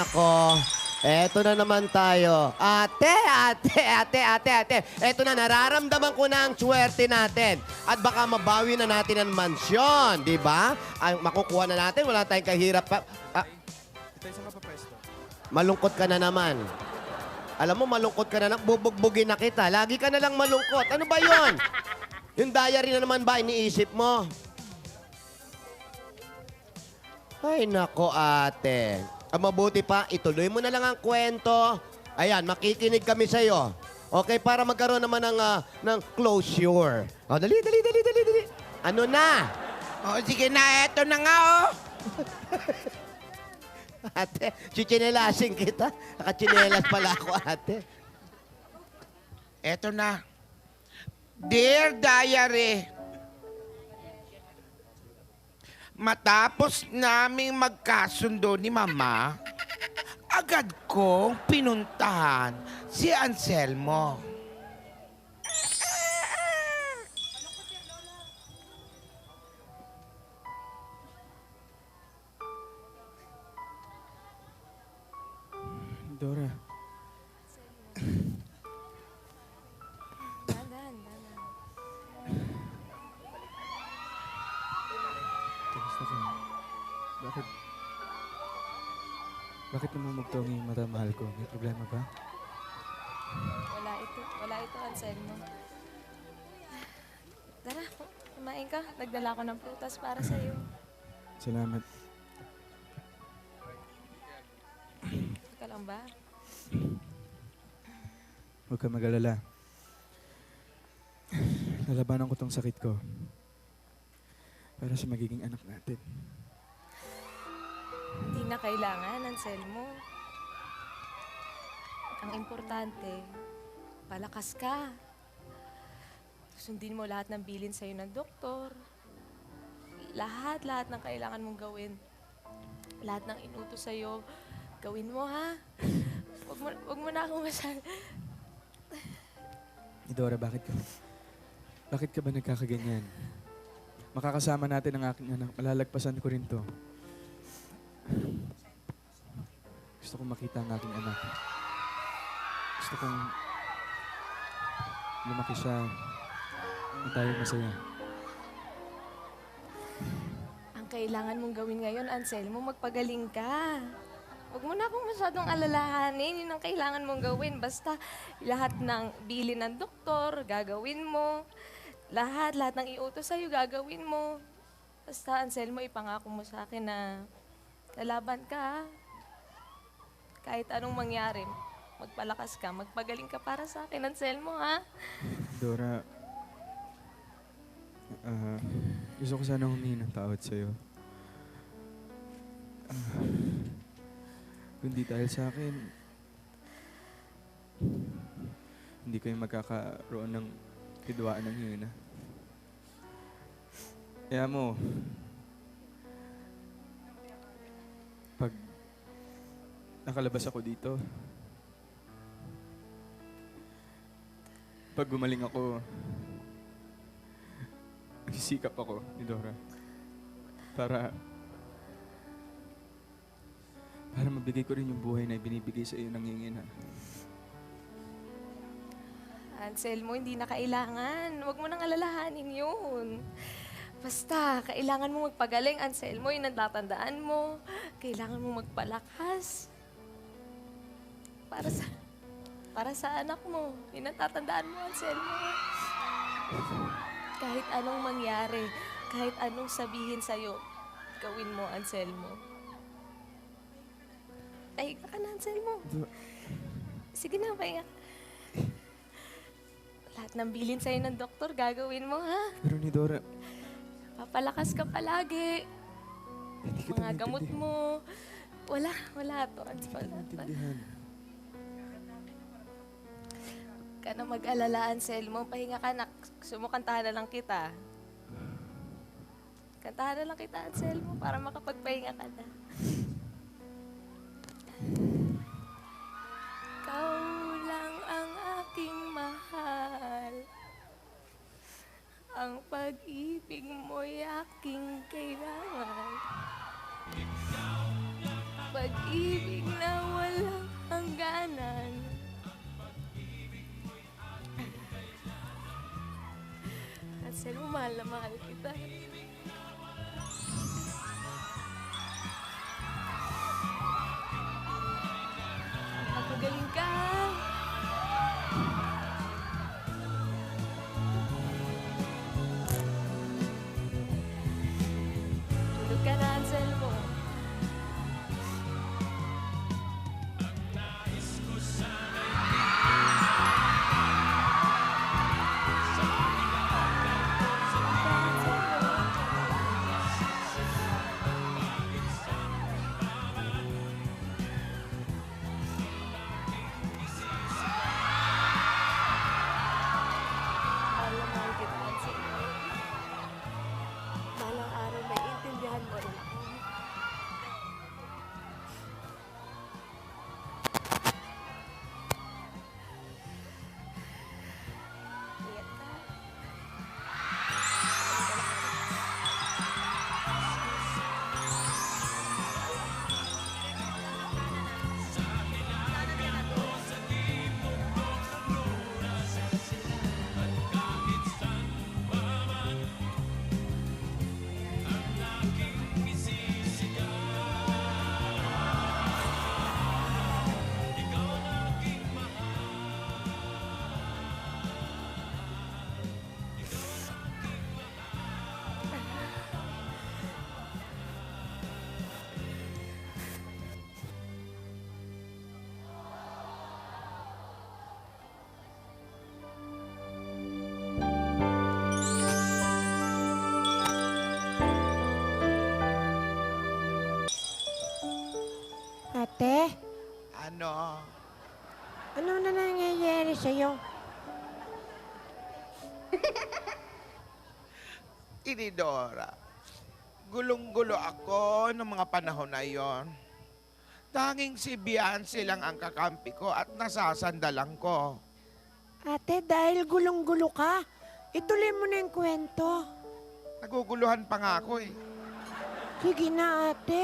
nako. Eto na naman tayo. Ate, ate, ate, ate, ate. Eto na, nararamdaman ko na ang swerte natin. At baka mabawi na natin ang mansyon, di ba? Ang makukuha na natin, wala tayong kahirap pa. Ah, Ito isang ka pa pwesto. malungkot ka na naman. Alam mo, malungkot ka na lang. Bubugbugin na kita. Lagi ka na lang malungkot. Ano ba yon? Yung diary na naman ba iniisip mo? Ay, nako ate. Ang mabuti pa, ituloy mo na lang ang kwento. Ayan, makikinig kami sa'yo. Okay, para magkaroon naman ng, ah, ng closure. O, dali, dali, dali, dali, dali. Ano na? Oh, sige na, eto na nga, oh. Ate, chichinelasin kita. Nakachinelas pala ako, ate. Eto na. Dear Diary, matapos naming magkasundo ni Mama, agad kong pinuntahan si Anselmo. Dora, Bakit? Bakit namumugtong yung mata mahal ko? May problema ba? Wala ito. Wala ito, Anselmo. Tara, kumain ka. Nagdala ko ng prutas para sa'yo. Salamat. Ka lang ba? Huwag ka mag-alala. Lalabanan ko tong sakit ko. Para sa magiging anak natin. Hindi na kailangan, Anselmo. Ang importante, palakas ka. Sundin mo lahat ng bilin sa'yo ng doktor. Lahat, lahat ng kailangan mong gawin. Lahat ng inutos sa'yo, gawin mo, ha? Huwag mo, huwag mo na akong masyal. Idora, bakit ka? Bakit ka ba nagkakaganyan? Makakasama natin ang aking anak. Malalagpasan ko rin to. Gusto kong makita ang aking anak. Gusto kong lumaki siya na tayo masaya. Ang kailangan mong gawin ngayon, Anselmo, magpagaling ka. Huwag mo na akong masyadong alalahanin. Yun ang kailangan mong gawin. Basta lahat ng bili ng doktor, gagawin mo. Lahat, lahat ng iutos sa'yo, gagawin mo. Basta, Anselmo, ipangako mo sa akin na lalaban ka. Kahit anong mangyari, magpalakas ka, magpagaling ka para sa akin, Anselmo, ha? Dora, ah, gusto ko sana humingi ng tawad sa'yo. Ah, kundi dahil sa akin, hindi kayo magkakaroon ng kidwaan ng hina. Kaya mo, nakalabas ako dito, pag gumaling ako, nagsisikap ako ni Dora. Para, para mabigay ko rin yung buhay na binibigay sa iyo ng hingin, ha? Anselmo, hindi na kailangan. Huwag mo nang alalahanin yun. Basta, kailangan mo magpagaling, Anselmo. Yun ang mo. Kailangan mo magpalakas. Para sa... Para sa anak mo. Yun ang tatandaan mo, Anselmo. Kahit anong mangyari, kahit anong sabihin sa'yo, gawin mo, Anselmo. Pahinga ka na, Anselmo. Sige na, pahinga ka. Lahat ng bilin sa'yo ng doktor, gagawin mo, ha? Pero ni Dora, Papalakas ka palagi. hindi kita Mga gamot mo. Wala, wala to. Hindi kita maintindihan. Ka na mag-alala, Anselmo. Pahinga ka na. Sumukantahan na lang kita. Kantahan na lang kita, Anselmo, para makapagpahinga ka na. Ikaw lang ang aking mahal. Ang pag-ibig mo'y aking kailangan. pag-ibig na walang hangganan. Ansel, mahal na mahal kita. Ate, Ano? ano na nangyayari sa'yo? Tinidora, gulong-gulo ako ng mga panahon na yon. Tanging si Beyonce lang ang kakampi ko at nasasandalan ko. Ate, dahil gulong-gulo ka, ituloy mo na yung kwento. Naguguluhan pa nga ako eh. Sige na, ate.